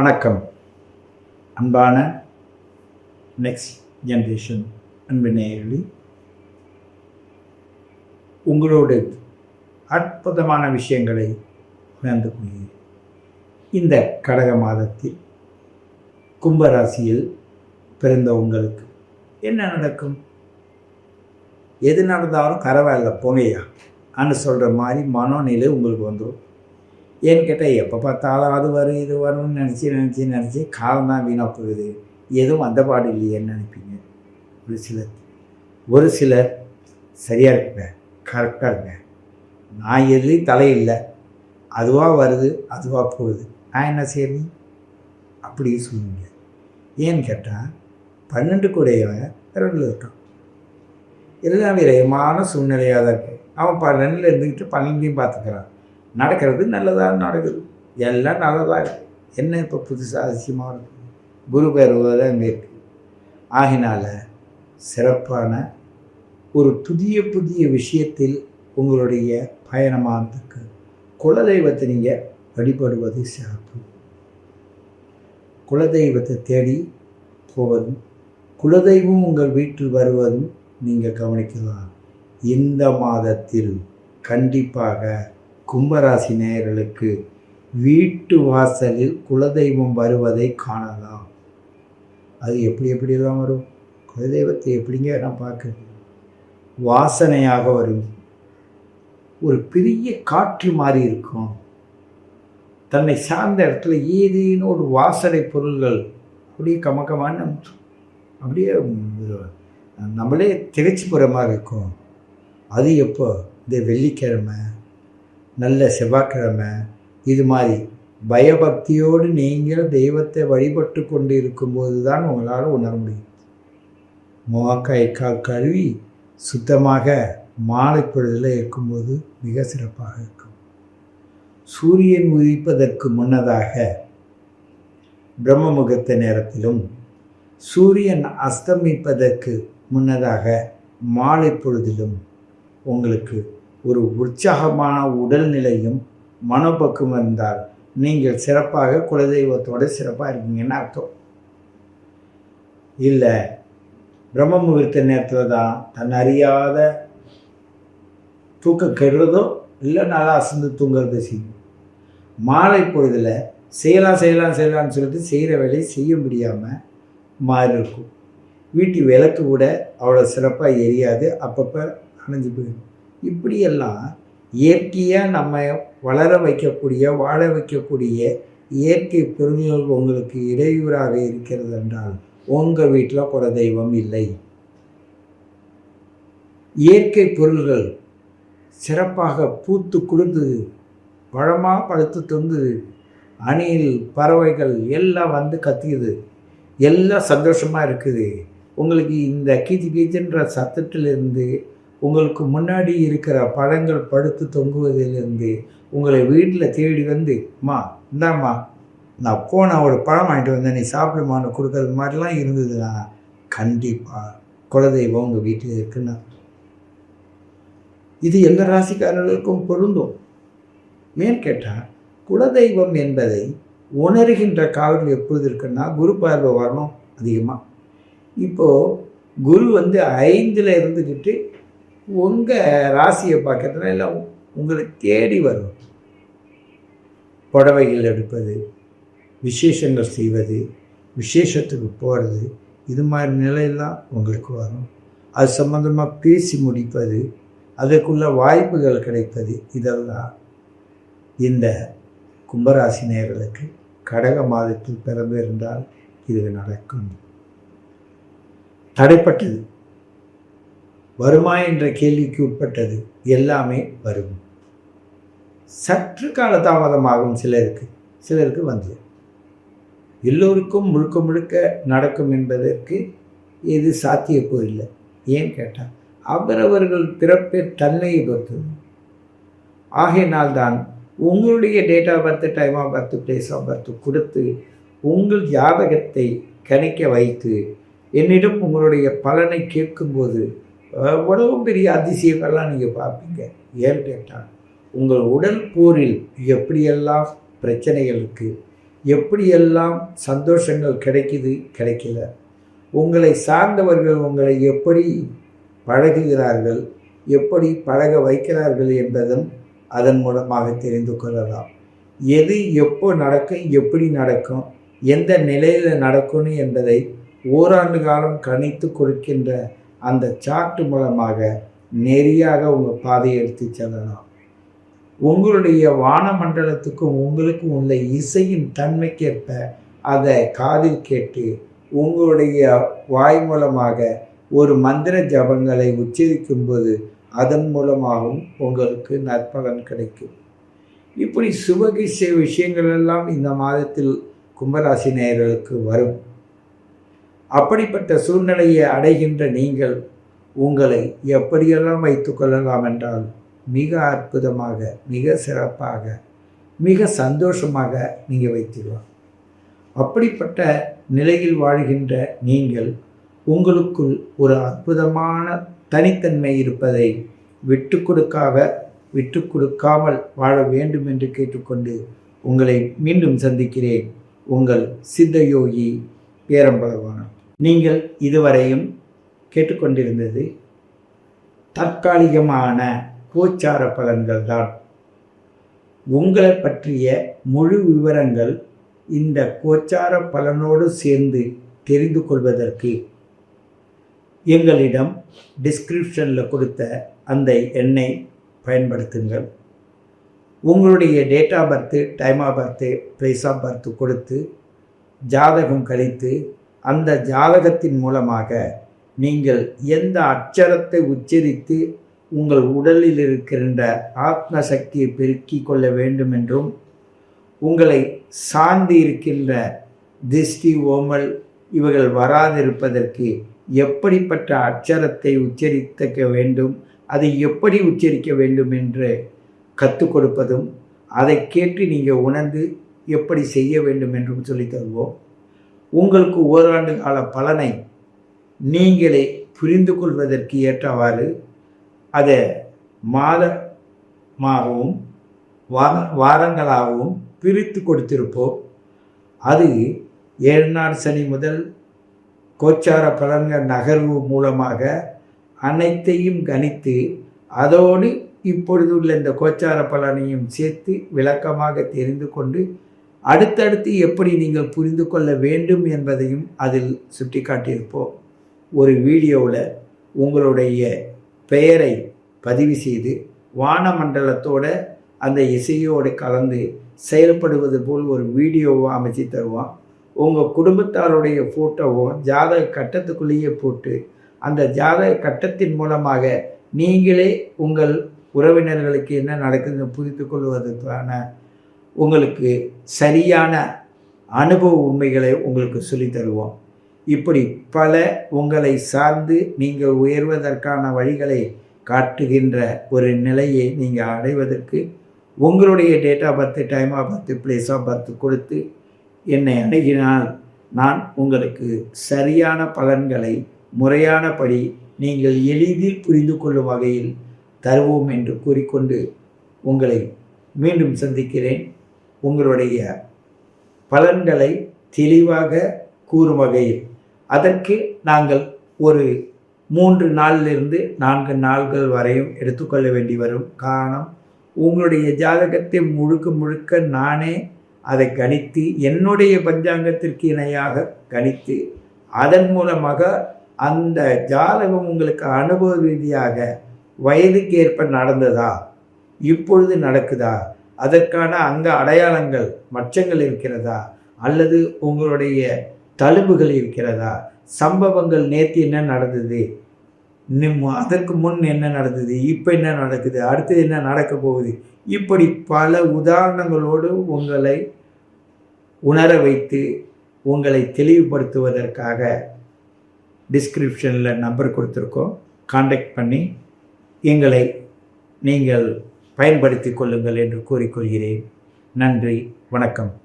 வணக்கம். அன்பான next generation அன்பு நேயர்களே உங்களோடு அற்புதமான விஷயங்களை உணர்ந்து கொள்கிறேன். இந்த கடக மாதத்தில் கும்பராசியில் பிறந்த உங்களுக்கு என்ன நடக்கும்? எது நடந்தாலும் பரவாயில்ல போனையா அன்னு சொல்கிற மாதிரி மனநிலை உங்களுக்கு வந்துடும் ஏன்னு கேட்டால் எப்போ பார்த்தாலும் அது வரும் இது வரும்னு நினச்சி நினச்சி நினச்சி காலம் தான் வீணாக போகுது. எதுவும் அந்த பாடு இல்லையேன்னு நினைப்பீங்க. ஒரு சிலர் ஒரு சிலர் சரியாக இருக்குங்க கரெக்டாக இருங்க நான் எதுலேயும் தலையில்லை அதுவாக வருது அதுவாக போகுது. நான் என்ன செய்யணும்? அப்படி சொல்லுவீங்க ஏன்னு கேட்டால் பன்னெண்டு கூடையவன் ரெண்டில் இருக்கான். எல்லாம் விரயமான சூழ்நிலையாக தான் இருக்குது அவன் பன்னெண்டில் இருந்துக்கிட்டு பன்னெண்டையும் பார்த்துக்கிறான். நடக்கிறது நல்லதாக நடக்குது. எல்லாம் நல்லதாக இருக்குது என்ன இப்போ புதுசாக அதிசயமாக இருக்குது குரு பெறுவதில் அங்கே இருக்குது ஆகினால சிறப்பான ஒரு புதிய புதிய விஷயத்தில் உங்களுடைய பயணமானதுக்கு குலதெய்வத்தை நீங்கள் வழிபடுவது சிறப்பு. குலதெய்வத்தை தேடி போவதும் குலதெய்வம் உங்கள் வீட்டில் வருவதும் நீங்கள் கவனிக்கலாம். இந்த மாதத்தில் கண்டிப்பாக கும்பராசி நேயர்களுக்கு வீட்டு வாசலில் குலதெய்வம் வருவதை காணலாம். அது எப்படி எப்படிலாம் வரும்? குலதெய்வத்தை எப்படிங்க நான் பார்க்குறது? வாசனையாக வரும். ஒரு பெரிய காற்று மாதிரி இருக்கும். தன்னை சார்ந்த இடத்துல ஏதேனும் ஒரு வாசனை பொருள்கள் அப்படியே கமக்கமான அப்படியே நம்மளே திகச்சு போகிற மாதிரி இருக்கும். அது எப்போ? இந்த வெள்ளிக்கிழமை. நல்ல செவ்வாய்க்கிழமை. இது மாதிரி பயபக்தியோடு நீங்கள் தெய்வத்தை வழிபட்டு கொண்டு இருக்கும்போது தான் உங்களால் உணர முடியும். முகக்காய் கால் கழுவி சுத்தமாக மாலை பொழுதில் இருக்கும்போது மிக சிறப்பாக இருக்கும். சூரியன் உதிப்பதற்கு முன்னதாக பிரம்ம முகூர்த்த நேரத்திலும் சூரியன் அஸ்தமிப்பதற்கு முன்னதாக மாலை பொழுதிலும் உங்களுக்கு ஒரு உற்சாகமான உடல்நிலையும் மனப்பக்குவம் இருந்தால் நீங்கள் சிறப்பாக குலதெய்வத்தோடு சிறப்பாக இருக்கீங்கன்னு அர்த்தம். இல்லை பிரம்ம முகூர்த்த நேரத்தில் தான் தன் அறியாத தூக்கம் கெடுறதோ இல்லை நல்லா அசந்து தூங்குறதோ செய்யும். மாலை பொழுதில் செய்யலாம் செய்யலாம் செய்யலாம்னு சொல்லிட்டு செய்கிற வேலையை செய்ய முடியாமல் மாறி இருக்கும். வீட்டு விளக்கு கூட அவ்வளோ சிறப்பாக எரியாது அப்பப்போ அணைஞ்சு போயிடும். இப்படியெல்லாம் இயற்கையாக நம்ம வளர வைக்கக்கூடிய வாழ வைக்கக்கூடிய இயற்கை பொருள்கள் உங்களுக்கு இடையூறாக இருக்கிறது என்றால் உங்கள் வீட்டில் குல தெய்வம் இல்லை. இயற்கை பொருள்கள் சிறப்பாக பூத்து குளிர்ந்து பழமாக பழுத்து தொங்குது அணில் பறவைகள் எல்லாம் வந்து கத்தியுது எல்லாம் சந்தோஷமாக இருக்குது. உங்களுக்கு இந்த கீச்சு கீச்சுன்ற சத்தத்திலிருந்து உங்களுக்கு முன்னாடி இருக்கிற பழங்கள் படுத்து தொங்குவதிலிருந்து உங்களை வீட்டில் தேடி வந்து அம்மா இந்தாம்மா நான் போன ஒரு பழம் வாங்கிட்டு வந்தேன் நீ சாப்பிடுமான்னு கொடுக்கறது மாதிரிலாம் இருந்ததுன்னா கண்டிப்பாக குலதெய்வம் உங்கள் வீட்டில் இருக்குன்னா. இது எல்லா ராசிக்காரர்களுக்கும் பொருந்தும். மேற்கேட்டால் குலதெய்வம் என்பதை உணர்கின்ற காவல் எப்பொழுது இருக்குன்னா குரு பார்வை வரணும் அதிகமாக இப்போது குரு வந்து ஐந்தில் இருந்துக்கிட்டு உங்கள் ராசியை பார்க்கறதுனா இல்லை உங்களை தேடி வரும். புடவைகள் எடுப்பது விசேஷங்கள் செய்வது விசேஷத்துக்கு போகிறது இது மாதிரி நிலையெல்லாம் உங்களுக்கு வரும். அது சம்மந்தமாக பேசி முடிப்பது அதற்குள்ள வாய்ப்புகள் கிடைப்பது இதெல்லாம் இந்த கும்பராசி நேர்களுக்கு கடக மாதத்தில் பிறந்திருந்தால் இது நடக்கும். தடைப்பட்டது. வருமா என்ற கேள்விக்கு உட்பட்டது எல்லாமே வரும். சற்று கால தாமதமாகும் சிலருக்கு சிலருக்கு வந்து. எல்லோருக்கும் முழுக்க முழுக்க நடக்கும் என்பதற்கு இது சாத்தியக்கூறில்லை ஏன் கேட்டால் அவரவர்கள் பிறப்பை தன்மையை பொறுத்தது. ஆகையினால்தான் உங்களுடைய date of birth time of birth place of birth கொடுத்து உங்கள் ஜாதகத்தை கணிக்க வைத்து என்னிடம் உங்களுடைய பலனை கேட்கும்போது உலகம் பெரிய அதிசயங்கள்லாம் நீங்கள் பார்ப்பீங்க. ஏன்னு கேட்டால் உங்கள் உடல் போரில் எப்படியெல்லாம் பிரச்சனைகளுக்கு எப்படியெல்லாம் சந்தோஷங்கள் கிடைக்குது கிடைக்கல உங்களை சார்ந்தவர்கள் உங்களை எப்படி பழகுகிறார்கள் எப்படி பழக வைக்கிறார்கள் என்பதும் அதன் மூலமாக தெரிந்து கொள்ளலாம். எது எப்போ நடக்கும் எப்படி நடக்கும் எந்த நிலையில் நடக்கும்னு என்பதை ஓராண்டு காலம் கணித்து கொடுக்கின்ற அந்த சாட்டு மூலமாக நெறியாக உங்கள் பாதையை எடுத்து செல்லலாம். உங்களுடைய வானமண்டலத்துக்கும் உங்களுக்கும் உள்ள இசையின் தன்மைக்கேற்ப அதை காதில் கேட்டு உங்களுடைய வாய் மூலமாக ஒரு மந்திர ஜபங்களை உச்சரிக்கும்போது அதன் மூலமாகவும் உங்களுக்கு நற்பலன் கிடைக்கும். இப்படி சுபகிச விஷயங்கள் எல்லாம் இந்த மாதத்தில் கும்பராசி நேயர்களுக்கு வரும். அப்படிப்பட்ட சூழ்நிலையை அடைகின்ற நீங்கள் உங்களை எப்படியெல்லாம் வைத்து கொள்ளலாம் என்றால் மிக அற்புதமாக மிக சிறப்பாக மிக சந்தோஷமாக நீங்கள் வைத்திடலாம் அப்படிப்பட்ட நிலையில் வாழ்கின்ற நீங்கள் உங்களுக்குள் ஒரு அற்புதமான தனித்தன்மை இருப்பதை விட்டு கொடுக்காக விட்டு கொடுக்காமல் வாழ வேண்டும் என்று கேட்டுக்கொண்டு உங்களை மீண்டும் சந்திக்கிறேன். உங்கள் சித்தயோகி பேரம்பலவானம் நீங்கள் இதுவரையும் கேட்டுக்கொண்டிருந்தது தற்காலிகமான கோச்சார பலன்கள் தான் உங்களை பற்றிய முழு விவரங்கள் இந்த கோச்சார பலனோடு சேர்ந்து தெரிந்து கொள்வதற்கு எங்களிடம் டிஸ்கிரிப்ஷனில் கொடுத்த அந்த எண்ணை பயன்படுத்துங்கள். உங்களுடைய date of birth time of birth place of birth கொடுத்து ஜாதகம் கழித்து அந்த ஜாதகத்தின் மூலமாக நீங்கள் எந்த அச்சரத்தை உச்சரித்து உங்கள் உடலில் இருக்கின்ற ஆத்ம சக்தியை பெருக்கிக் கொள்ள வேண்டும் என்றும் உங்களை சார்ந்து இருக்கின்ற திஷ்டி ஓமல் இவர்கள் வராதிருப்பதற்கு எப்படிப்பட்ட அச்சரத்தை உச்சரிக்க வேண்டும் அதை எப்படி உச்சரிக்க வேண்டும் என்று கற்றுக் கொடுப்பதும் அதை கேட்டு நீங்கள் உணர்ந்து எப்படி செய்ய வேண்டும் என்றும் சொல்லித் தருவோம். உங்களுக்கு ஓராண்டு கால பலனை நீங்களே புரிந்து கொள்வதற்கு ஏற்றவாறு அதை மாதமாகவும் வார வாரங்களாகவும் பிரித்து கொடுத்திருப்போம். அது ஏழுநாள் சனி முதல் கோச்சார பலன்கள் நகர்வு மூலமாக அனைத்தையும் கணித்து அதோடு இப்பொழுது உள்ள இந்த கோச்சார பலனையும் சேர்த்து விளக்கமாக தெரிந்து கொண்டு அடுத்தடுத்து எப்படி நீங்கள் புரிந்து கொள்ள வேண்டும் என்பதையும் அதில் சுட்டி காட்டியிருப்போம் ஒரு வீடியோவில் உங்களுடைய பெயரை பதிவு செய்து வானமண்டலத்தோட அந்த இசையோடு கலந்து செயல்படுவது போல் ஒரு வீடியோவை அமைச்சு தருவான். உங்கள் குடும்பத்தாருடைய ஃபோட்டோவோ ஜாதக கட்டத்துக்குள்ளேயே போட்டு அந்த ஜாதக கட்டத்தின் மூலமாக நீங்களே உங்கள் உறவினர்களுக்கு என்ன நடக்குதுன்னு புரிந்து கொள்வதற்கான உங்களுக்கு சரியான அனுபவ உண்மைகளை உங்களுக்கு சொல்லி தருவோம். இப்படி பல உங்களை சார்ந்து நீங்கள் உயர்வதற்கான வழிகளை காட்டுகின்ற ஒரு நிலையை நீங்கள் அடைவதற்கு உங்களுடைய date of birth time of birth place of birth கொடுத்து என்னை அணுகினால் நான் உங்களுக்கு சரியான பலன்களை முறையானபடி நீங்கள் எளிதில் புரிந்து கொள்ளும் வகையில் தருவோம் என்று கூறிக்கொண்டு உங்களை மீண்டும் சந்திக்கிறேன். உங்களுடைய பலன்களை தெளிவாக கூறும் வகையில். அதற்கு நாங்கள் ஒரு மூன்று நாளிலிருந்து நான்கு நாள்கள் வரையும் எடுத்துக்கொள்ள வேண்டி வரும். காரணம் உங்களுடைய ஜாதகத்தை முழுக்க முழுக்க நானே அதை கணித்து என்னுடைய பஞ்சாங்கத்திற்கு இணையாக கணித்து அதன் மூலமாக அந்த ஜாதகம் உங்களுக்கு அனுபவ ரீதியாக வயதுக்கு ஏற்ப நடந்ததா இப்பொழுது நடக்குதா அதற்கான அங்க அடையாளங்கள் மச்சங்கள் இருக்கிறதா? அல்லது உங்களுடைய தழும்புகள் இருக்கிறதா? சம்பவங்கள் நேற்று என்ன நடந்தது? அதற்கு முன் என்ன நடந்தது? இப்போ என்ன நடக்குது? அடுத்தது என்ன நடக்க போகுது? இப்படி பல உதாரணங்களோடு உங்களை உணர வைத்து உங்களை தெளிவுபடுத்துவதற்காக டிஸ்கிரிப்ஷனில் நம்பர் கொடுத்துருக்கோம். காண்டாக்ட் பண்ணி எங்களை நீங்கள் பயன்படுத்தி கொள்ளுங்கள் என்று கூறிக்கொள்கிறேன். நன்றி வணக்கம்.